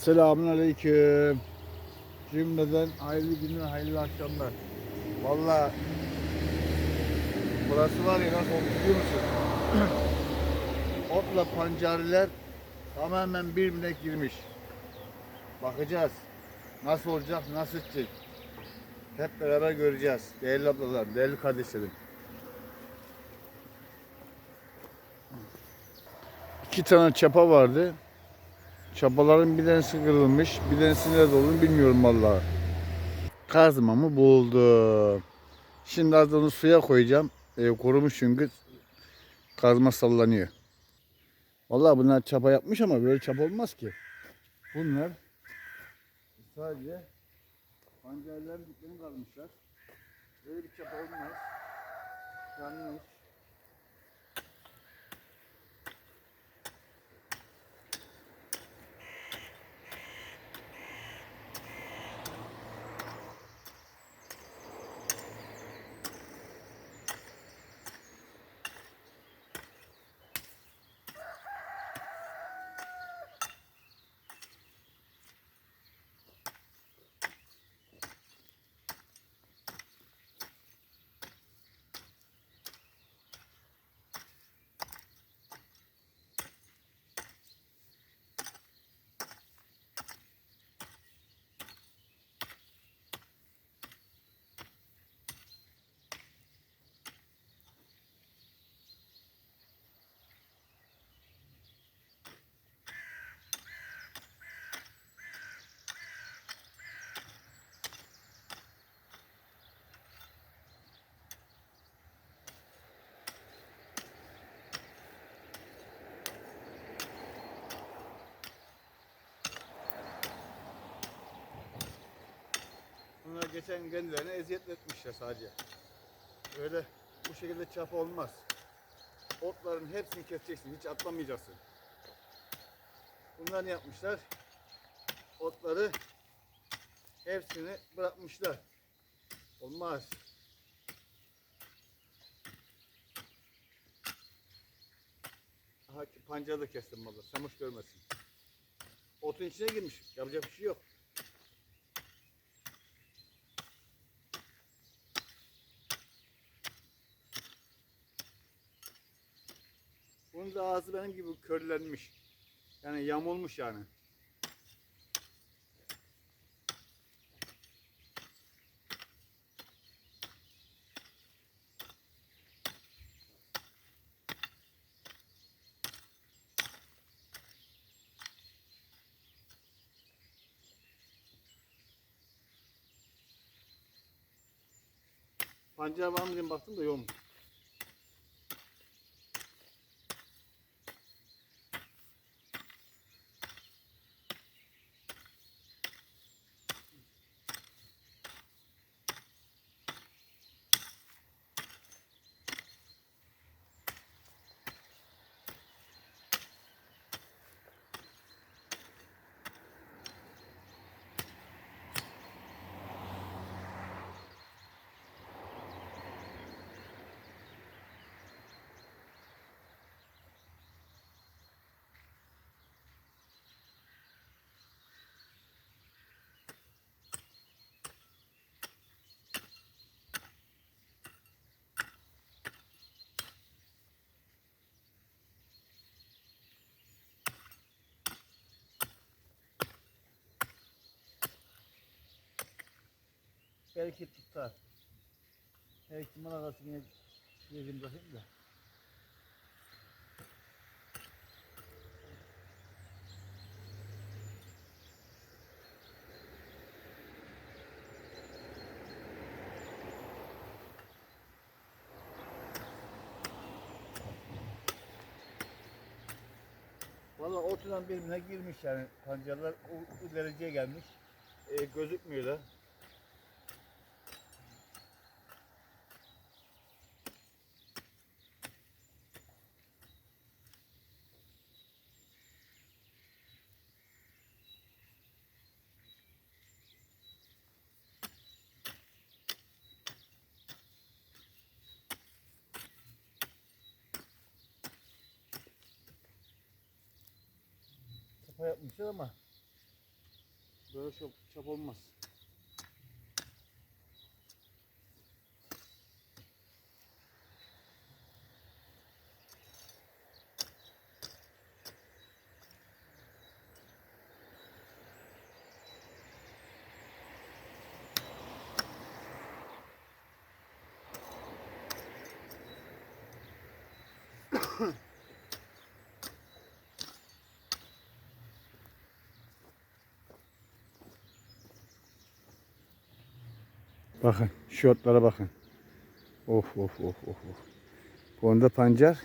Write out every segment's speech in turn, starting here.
Selamünaleyküm. Cümleden hayırlı günler, hayırlı akşamlar. Vallahi burası var ya nasıl olmuş biliyor musun? Otla pancariler tamamen birbirine girmiş. Bakacağız. Nasıl olacak, nasıl edecek? Hep beraber göreceğiz. Değerli ablalar, değerli kardeşlerim. İki tane çapa vardı. Çapaların bir tanesi kırılmış, bir tanesi nerede olduğunu bilmiyorum vallahi. Kazmamı buldum. Şimdi az onu suya koyacağım. E, kurumuş çünkü kazma sallanıyor. Vallahi bunlar çapa yapmış ama böyle çapa olmaz ki. Bunlar sadece pancarların diplerini kazmışlar. Böyle bir çapa olmaz. Yanlış. Bunlar geçen kendilerine eziyet etmişler sadece. Öyle bu şekilde çapa olmaz. Otların hepsini keseceksin. Hiç atlamayacaksın. Bunlar ne yapmışlar? Otları hepsini bırakmışlar. Olmaz. Aha pancarı da kestim valla. Samış görmesin. Otun içine girmiş. Yapacak bir şey yok. Bunun da ağzı benim gibi körlenmiş. Yani yamulmuş yani. Pancar var mı diye baktım da yok. Belki tutar. Her ihtimal arasına yedim bakayım da. Valla ortadan birbirine girmiş yani pancarlar o, o dereceye gelmiş. E, gözükmüyor da. Yapmışlar ama Böyle çap, çap olmaz. Bakın şu otlara bakın. Of of of of of. Onda pancar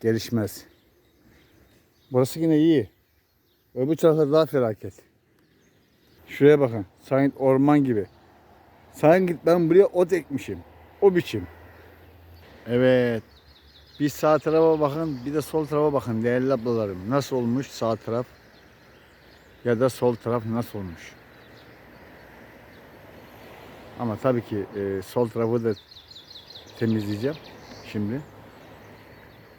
gelişmez. Burası yine iyi. Öbür tarafta daha felaket. Şuraya bakın. Sanki orman gibi. Sanki ben buraya ot ekmişim. O biçim. Evet. Bir sağ tarafa bakın, bir de sol tarafa bakın değerli ablalarım. Nasıl olmuş sağ taraf ya da sol taraf nasıl olmuş? Ama tabii ki e, sol tarafı da temizleyeceğim şimdi.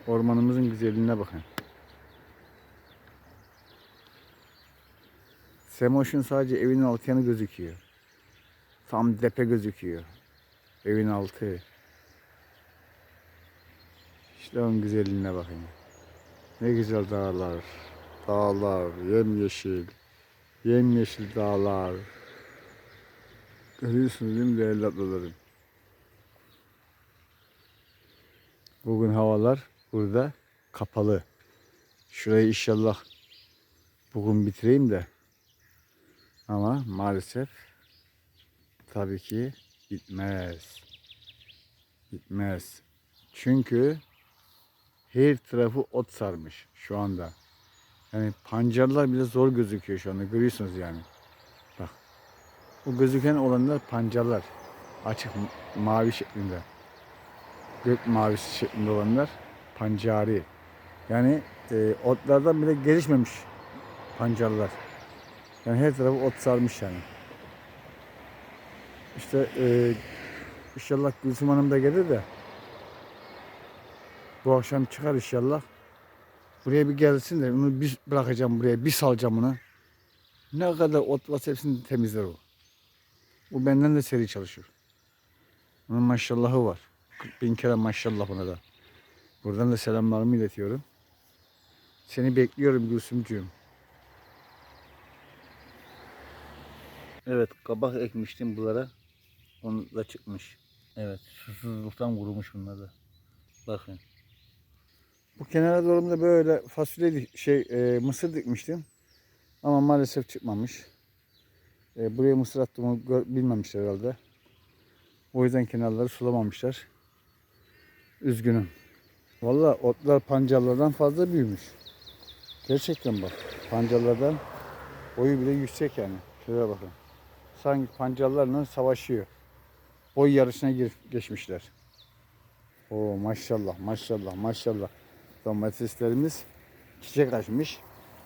Ormanımızın güzelliğine bakın. Semoş'un sadece evinin altı yanı gözüküyor. Tam tepe gözüküyor. Evin altı. İşte onun güzelliğine bakın. Ne güzel dağlar. Dağlar, yemyeşil. Yemyeşil dağlar. Görüyorsunuz değil mi değerli ablalarım? Bugün havalar burada kapalı. Şurayı inşallah bugün bitireyim de. Ama maalesef tabii ki bitmez. Bitmez. Çünkü her tarafı ot sarmış şu anda. Yani pancarlar bile zor gözüküyor şu anda. Görüyorsunuz yani. Bu gözüken olanlar pancarlar. Açık mavi şeklinde. Gök mavisi şeklinde olanlar pancari. Yani e, otlardan bile gelişmemiş pancarlar. Yani her tarafı ot sarmış yani. İşte e, inşallah Gülsüm Hanım da gelir de bu akşam çıkar inşallah. Buraya bir gelsin de onu bir bırakacağım buraya, bir salacağım onu. Ne kadar ot hepsini temizler o. Bu benden de seri çalışır. Onun maşallahı var. 40 bin kere maşallah buna da. Buradan da selamlarımı iletiyorum. Seni bekliyorum Gülsümcüğüm. Evet kabak ekmiştim buralara. Onu da çıkmış. Evet susuzluktan kurumuş bunlar da. Bakın. Bu kenara doğru da böyle fasulye şey e, mısır dikmiştim. Ama maalesef çıkmamış. E, buraya mısır attığımı bilmemişler herhalde. O yüzden kenarları sulamamışlar. Üzgünüm. Valla otlar pancarlardan fazla büyümüş. Gerçekten bak. Pancarlardan boyu bile yüksek yani. Şuraya bakın. Sanki pancarlarla savaşıyor. Boy yarışına gir, geçmişler. Oo maşallah maşallah maşallah. Domateslerimiz çiçek açmış.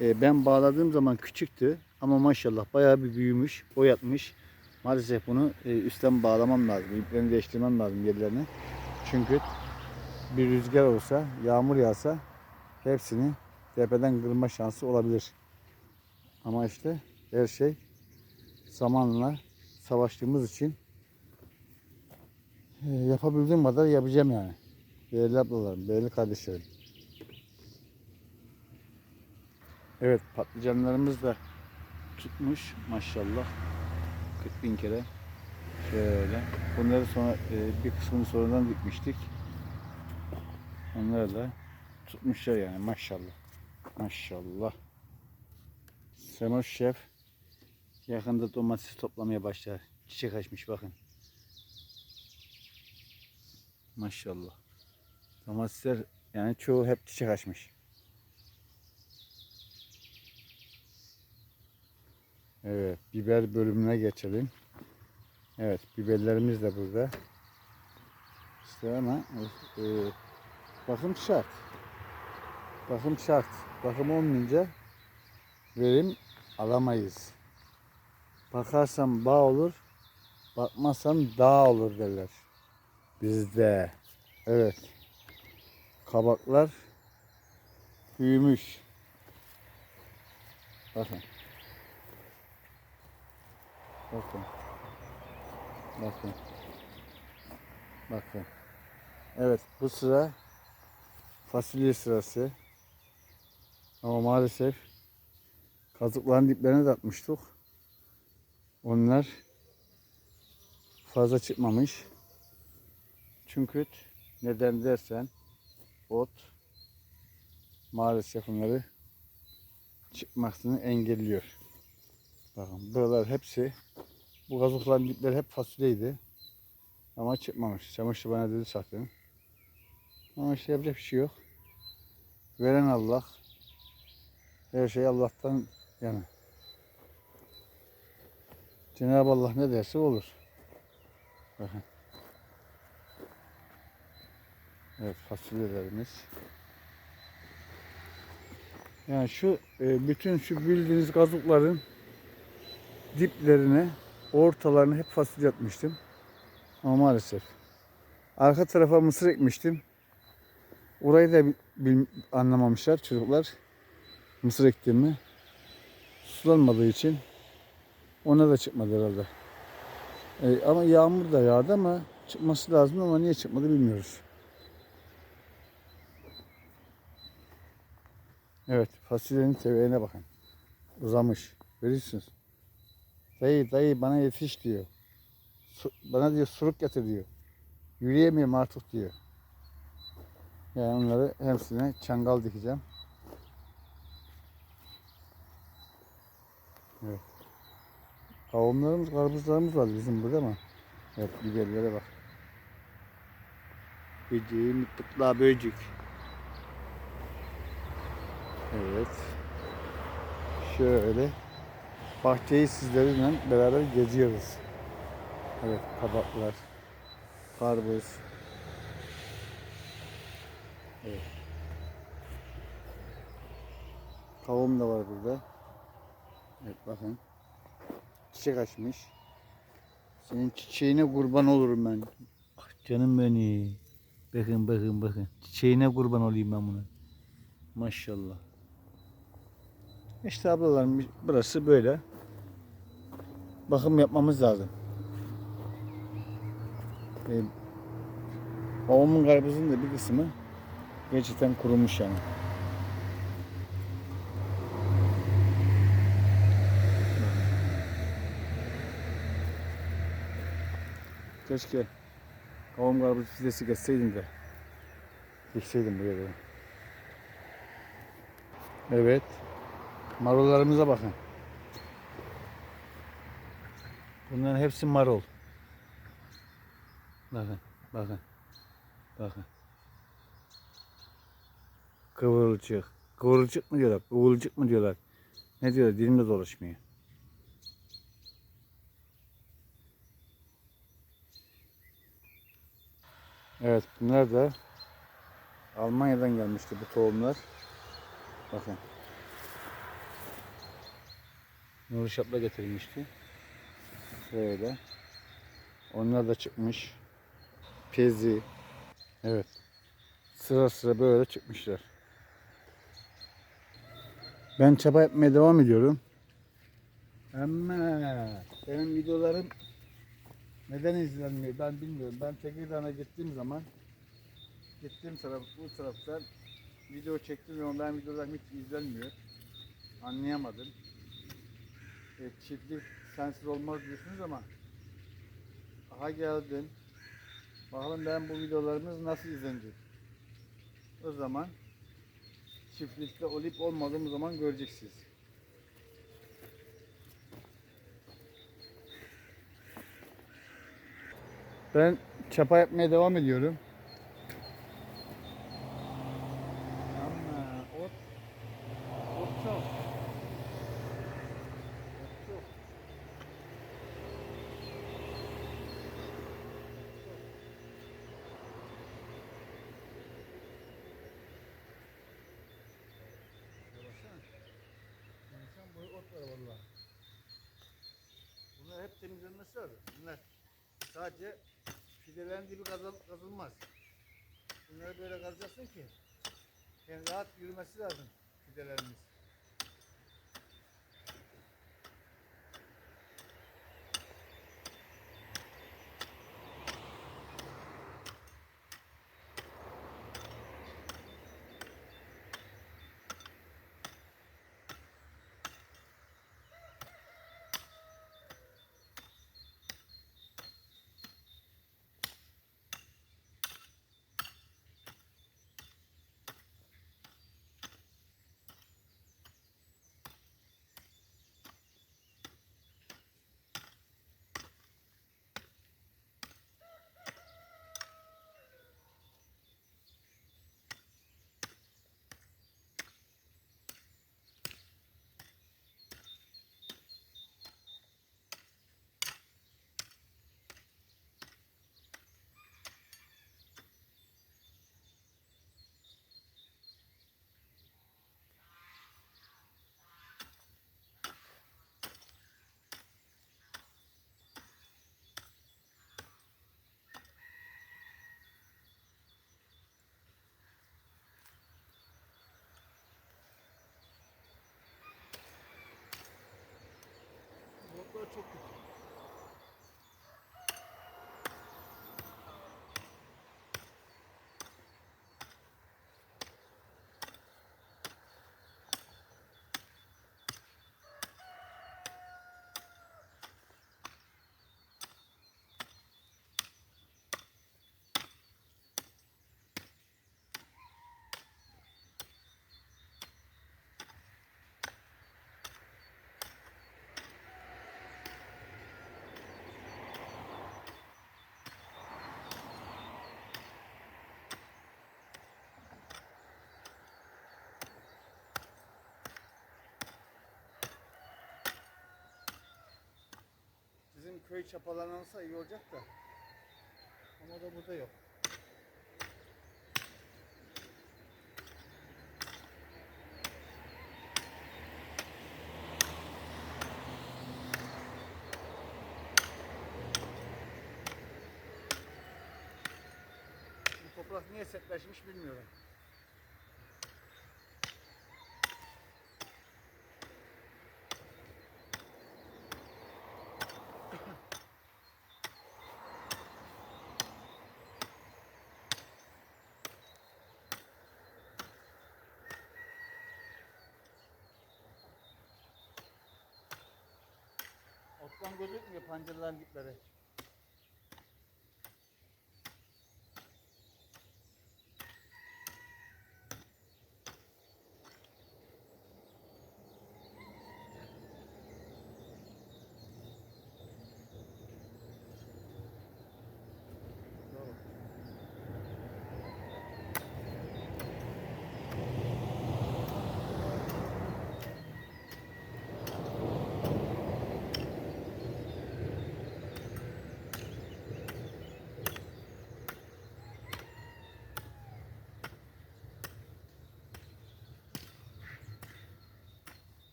Ee, ben bağladığım zaman küçüktü ama maşallah bayağı bir büyümüş, boyatmış. Maalesef bunu e, üstten bağlamam lazım. İplerini değiştirmem lazım yerlerini. Çünkü bir rüzgar olsa, yağmur yağsa hepsini tepeden kırma şansı olabilir. Ama işte her şey zamanla savaştığımız için e, yapabildiğim kadar yapacağım yani. Değerli ablalarım, değerli kardeşlerim. Evet patlıcanlarımız da tutmuş maşallah. 40 bin kere. Şöyle. Bunları sonra e, bir kısmını sonradan dikmiştik. Onları da tutmuşlar yani maşallah. Maşallah. Semoş Şef yakında domates toplamaya başlar. Çiçek açmış bakın. Maşallah. Domatesler yani çoğu hep çiçek açmış. Evet, biber bölümüne geçelim. Evet, biberlerimiz de burada. İşte ama e, bakım şart. Bakım şart. Bakım olmayınca verim alamayız. Bakarsan bağ olur, bakmazsan dağ olur derler. Bizde. Evet. Kabaklar büyümüş. Bakın. Bakın. Bakın. Bakın. Evet bu sıra fasulye sırası. Ama maalesef kazıkların diplerine de atmıştık. Onlar fazla çıkmamış. Çünkü neden dersen ot maalesef onları çıkmasını engelliyor. Bakın buralar hepsi bu kazıkların dipleri hep fasulyeydi. Ama çıkmamış. Çamaşır bana dedi sakın. Ama işte yapacak bir şey yok. Veren Allah. Her şey Allah'tan yana. Cenab-ı Allah ne derse olur. Bakın. Evet fasulyelerimiz. Yani şu e, bütün şu bildiğiniz kazıkların diplerine, ortalarına hep fasulye atmıştım. Ama maalesef. Arka tarafa mısır ekmiştim. Orayı da bil, anlamamışlar çocuklar. Mısır ektiğimi. Sulanmadığı için ona da çıkmadı herhalde. E, ama yağmur da yağdı ama çıkması lazım ama niye çıkmadı bilmiyoruz. Evet fasulyenin teveğine bakın. Uzamış. Görüyorsunuz. Dayı dayı bana yetiş diyor. Bana diyor suruk getir diyor. Yürüyemiyorum artık diyor. Yani onları hepsine çangal dikeceğim. Evet. Kavunlarımız, karpuzlarımız var bizim burada ama. Evet biberlere bak. Böceğim, pıtla böcek. Evet. Şöyle bahçeyi sizlerle beraber geziyoruz. Evet kabaklar, karpuz. Evet. Kavun da var burada. Evet bakın. Çiçek açmış. Senin çiçeğine kurban olurum ben. Ah, Canım beni. Bakın bakın bakın. Çiçeğine kurban olayım ben buna. Maşallah. İşte ablalarım burası böyle. Bakım yapmamız lazım. Ee, babamın karpuzun da bir kısmı gerçekten kurumuş yani. Keşke kavun karpuz fidesi geçseydim de geçseydim buraya. Evet. Marullarımıza bakın. Bunların hepsi marul. Bakın, bakın. Bakın. Kıvırcık. Kıvırcık mı diyorlar? Kıvırcık mı diyorlar? Ne diyorlar? Dilimde dolaşmıyor. Evet bunlar da Almanya'dan gelmişti bu tohumlar. Bakın. Nuri getirmişti. Böyle. Onlar da çıkmış. Pezi. Evet. Sıra sıra böyle çıkmışlar. Ben çaba yapmaya devam ediyorum. Ama benim videolarım neden izlenmiyor ben bilmiyorum. Ben Tekirdağ'a gittiğim zaman gittiğim taraf bu taraftan video çektim ama ben videolarım hiç izlenmiyor. Anlayamadım. E, çiftlik sensiz olmaz diyorsunuz ama aha geldim. Bakalım ben bu videolarımız nasıl izlenecek. O zaman çiftlikte olup olmadığım zaman göreceksiniz. Ben çapa yapmaya devam ediyorum. Ama ot, ot çok. Ot çok. Baksana. İnsan boyu ot var valla. Bunlar hep temizlenmesi lazım. Bunlar sadece fidelerin dibi kazıl, kazılmaz. Bunları böyle kazacaksın ki yani rahat yürümesi lazım fidelerimiz. Köy çapalanırsa iyi olacak da. Ama da burada yok. Bu toprak niye sertleşmiş bilmiyorum. Ottan gözükmüyor pancarların dipleri.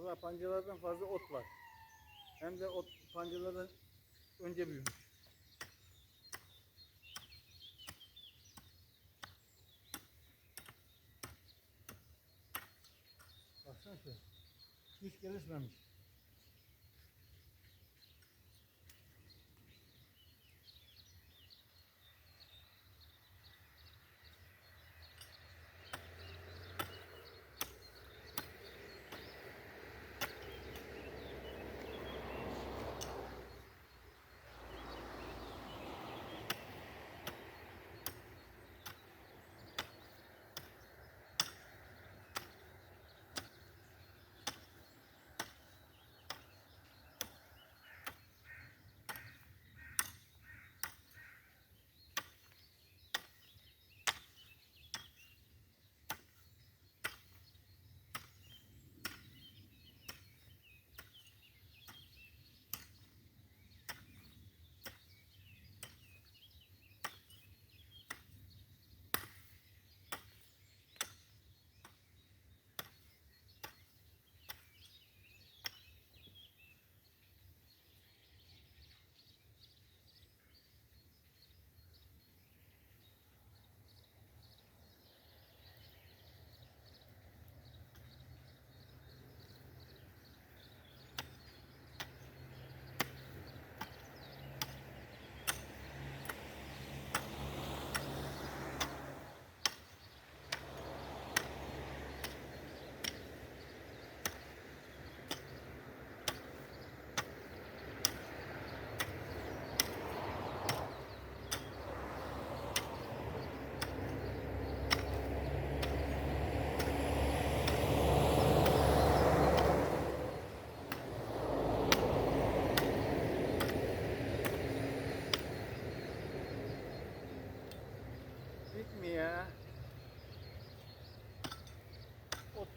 Valla pancarlardan fazla ot var. Hem de ot pancarlardan önce büyümüş. Baksana şöyle. Hiç gelişmemiş.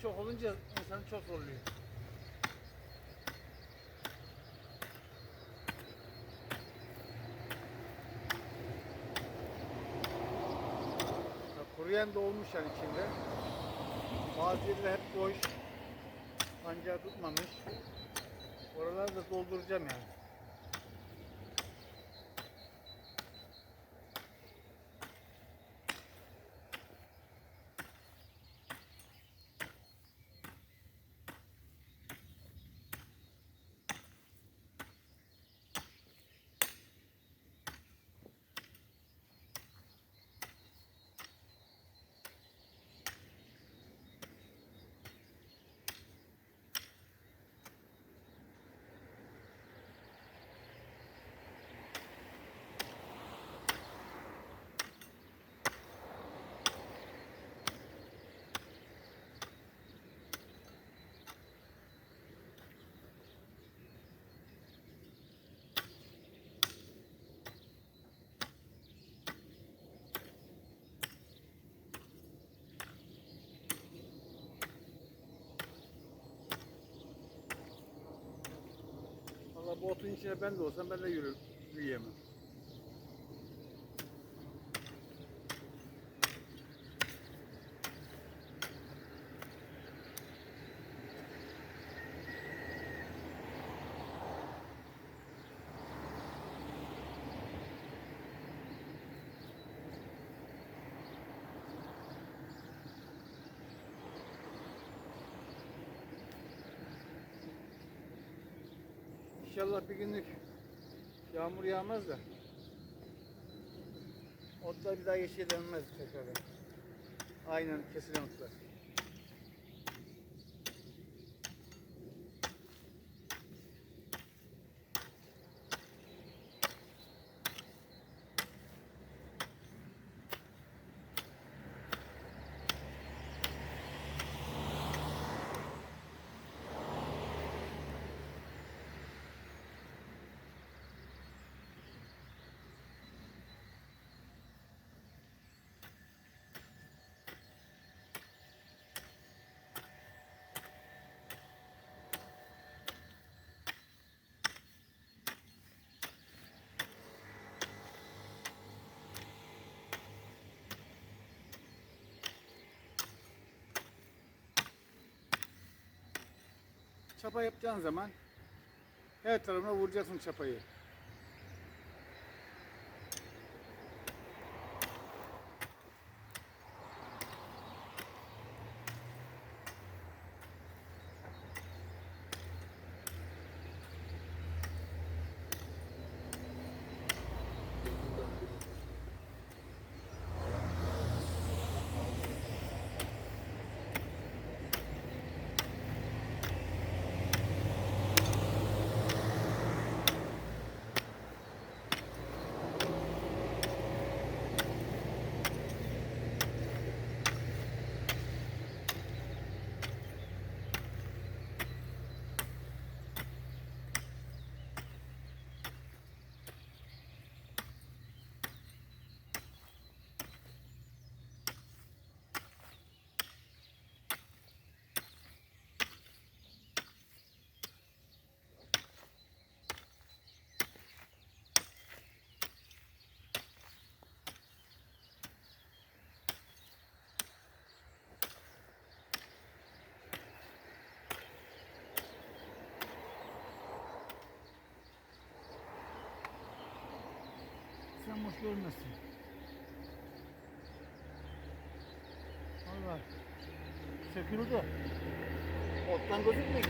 Çok olunca insanı çok zorluyor. Ya kuruyan da olmuş yani içinde. Bazı hep boş. Pancağı tutmamış. Oraları da dolduracağım yani. Valla bu otun içine ben de olsam ben de yürür, yürüyemem. İnşallah bir günlük yağmur yağmaz da otlar bir daha yeşil dönmez tekrar. Aynen kesilen otlar. Çapa yapacağın zaman her tarafına vuracaksın çapayı. Sen boş görmezsin. Valla. Söküldü. Ottan gözükmüyor ki.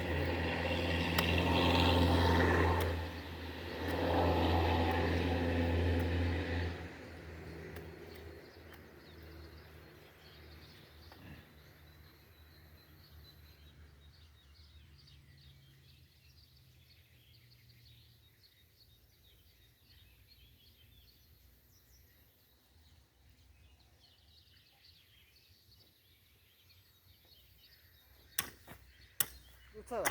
bu taraf.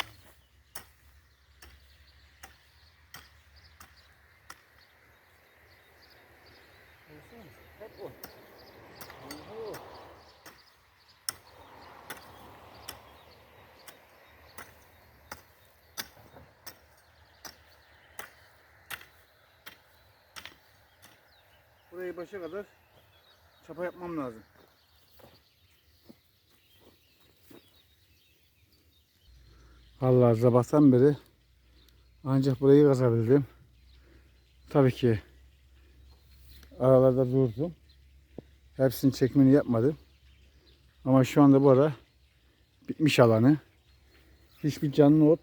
Hep o. Anladım. Burayı başa kadar çapa yapmam lazım. Vallahi sabahtan beri ancak burayı kazabildim. Tabii ki aralarda durdum. Hepsini çekimini yapmadım. Ama şu anda bu ara bitmiş alanı. Hiçbir canlı ot.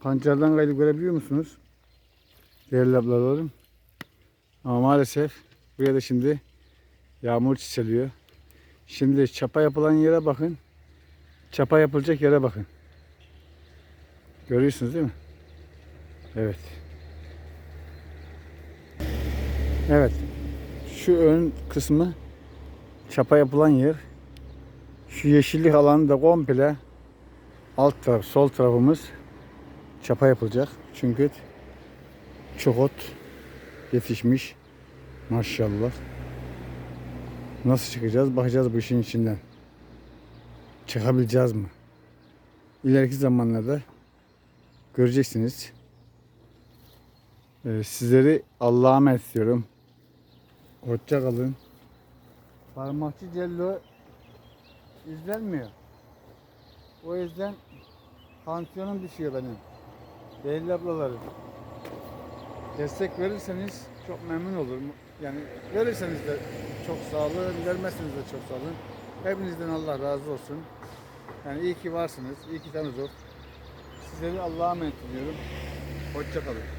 Pancardan gayrı görebiliyor musunuz? Değerli ablalarım. Ama maalesef buraya da şimdi yağmur çiseliyor. Şimdi çapa yapılan yere bakın. Çapa yapılacak yere bakın. Görüyorsunuz değil mi? Evet. Evet. Şu ön kısmı çapa yapılan yer. Şu yeşillik alanı da komple alt taraf, sol tarafımız çapa yapılacak. Çünkü çok ot yetişmiş. Maşallah. Nasıl çıkacağız? Bakacağız bu işin içinden. Çıkabileceğiz mi? İleriki zamanlarda göreceksiniz. Ee, sizleri Allah'a emanet ediyorum. Hoşça kalın. Parmakçı Cello izlenmiyor. O yüzden tansiyonum düşüyor benim. Değerli ablalarım. Destek verirseniz çok memnun olurum. Yani verirseniz de çok sağ olun, vermezseniz de çok sağ olun. Hepinizden Allah razı olsun. Yani iyi ki varsınız, iyi ki tanıyoruz. Sizleri Allah'a emanet ediyorum. Hoşça kalın.